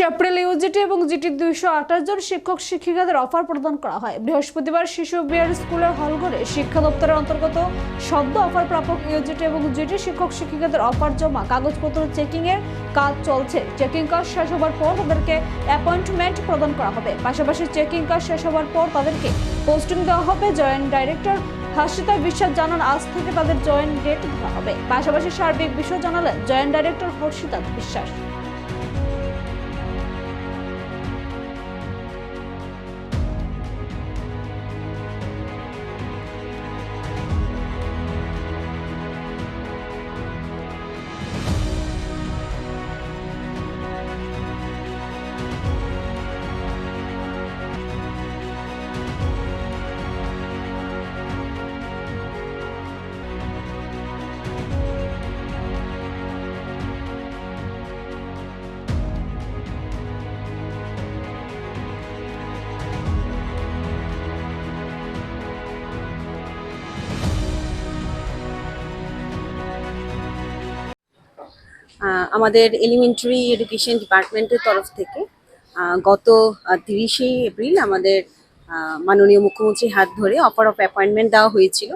উনিশে এপ্রিল ইউজিটি এবং জিটি দুইশো আঠাশ জন শিক্ষক শিক্ষিকাদের অফার প্রদান করা হয়। বৃহস্পতিবার শিশু বিহার স্কুলের হলঘরে শিক্ষা দপ্তরের অন্তর্গত শব্দ অফার প্রাপক ইউজিটি এবং জিটি শিক্ষক শিক্ষিকাদের অফার জমা কাগজপত্র চেকিং এর কাজ চলছে। চেকিং কাজ শেষ হওয়ার পর তাদেরকে অ্যাপয়েন্টমেন্ট প্রদান করা হবে। পাশাপাশি চেকিং কাজ শেষ হওয়ার পর তাদেরকে পোস্টিং দেওয়া হবে। জয়েন্ট ডাইরেক্টর হাসিতা বিশ্বাস জানান, আজ থেকে তাদের জয়েন্ট ডেট ধরা হবে। পাশাপাশি সার্বিক বিষয় জানালেন জয়েন্ট ডাইরেক্টর হর্ষিতা বিশ্বাস। আমাদের এলিমেন্টারি এডুকেশন ডিপার্টমেন্টের তরফ থেকে গত তিরিশে এপ্রিল আমাদের মাননীয় মুখ্যমন্ত্রীর হাত ধরে অফার অফ অ্যাপয়েন্টমেন্ট দেওয়া হয়েছিল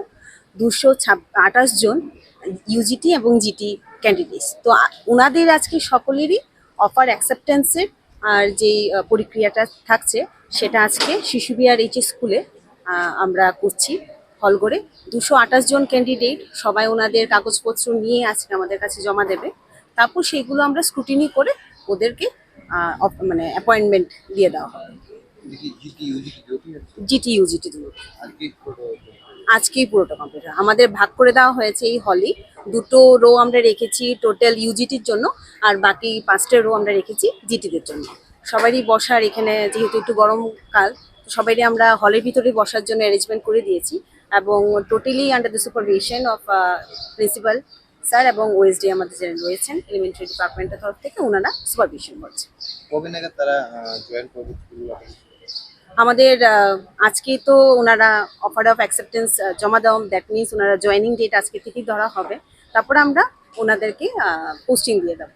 দুশো আঠাশ জন ইউজিটি এবং জিটি ক্যান্ডিডেটস তো ওনাদের আজকে সকলেরই অফার অ্যাকসেপ্টেন্সের আর যেই প্রক্রিয়াটা থাকছে সেটা আজকে শিশু বিহার এইচ স্কুলে আমরা করছি হল করে। দুশো জন ক্যান্ডিডেট সবাই ওনাদের কাগজপত্র নিয়ে আজকে আমাদের কাছে জমা দেবে। তারপর সেইগুলো আমরা স্ক্রুটিনি করে ওদেরকে মানে অ্যাপয়েন্টমেন্ট দিয়ে দেওয়া হবে। জিটি ইউজিটি আজকেই পুরোটা কমপ্লিট আমাদের ভাগ করে দেওয়া হয়েছে এই হলই দুটো রো আমরা রেখেছি টোটাল ইউজিটির জন্য, আর বাকি পাঁচটা রো আমরা রেখেছি জিটিদের জন্য। সবারই বসার এখানে যেহেতু একটু গরমকাল সবারই আমরা হলের ভিতরে বসার জন্য অ্যারেঞ্জমেন্ট করে দিয়েছি। এবং totally under the supervision of principal sir এবং ওএসডি আমাদের যে রয়েছেন এলিমেন্টারি ডিপার্টমেন্টের তরফ থেকে ওনারা সুপারভিশন করছে কবে নাগাদ তারা জয়েন করবে আমাদের আজকে তো ওনারা অফার অফ অ্যাকসেপ্টেন্স জমা দেওয়া দ্যাট মিনস ওনারা জয়নিং ডেট আজকে থেকেই ধরা হবে। তারপরে আমরা ওনাদেরকে পোস্টিং দিয়ে দেবো।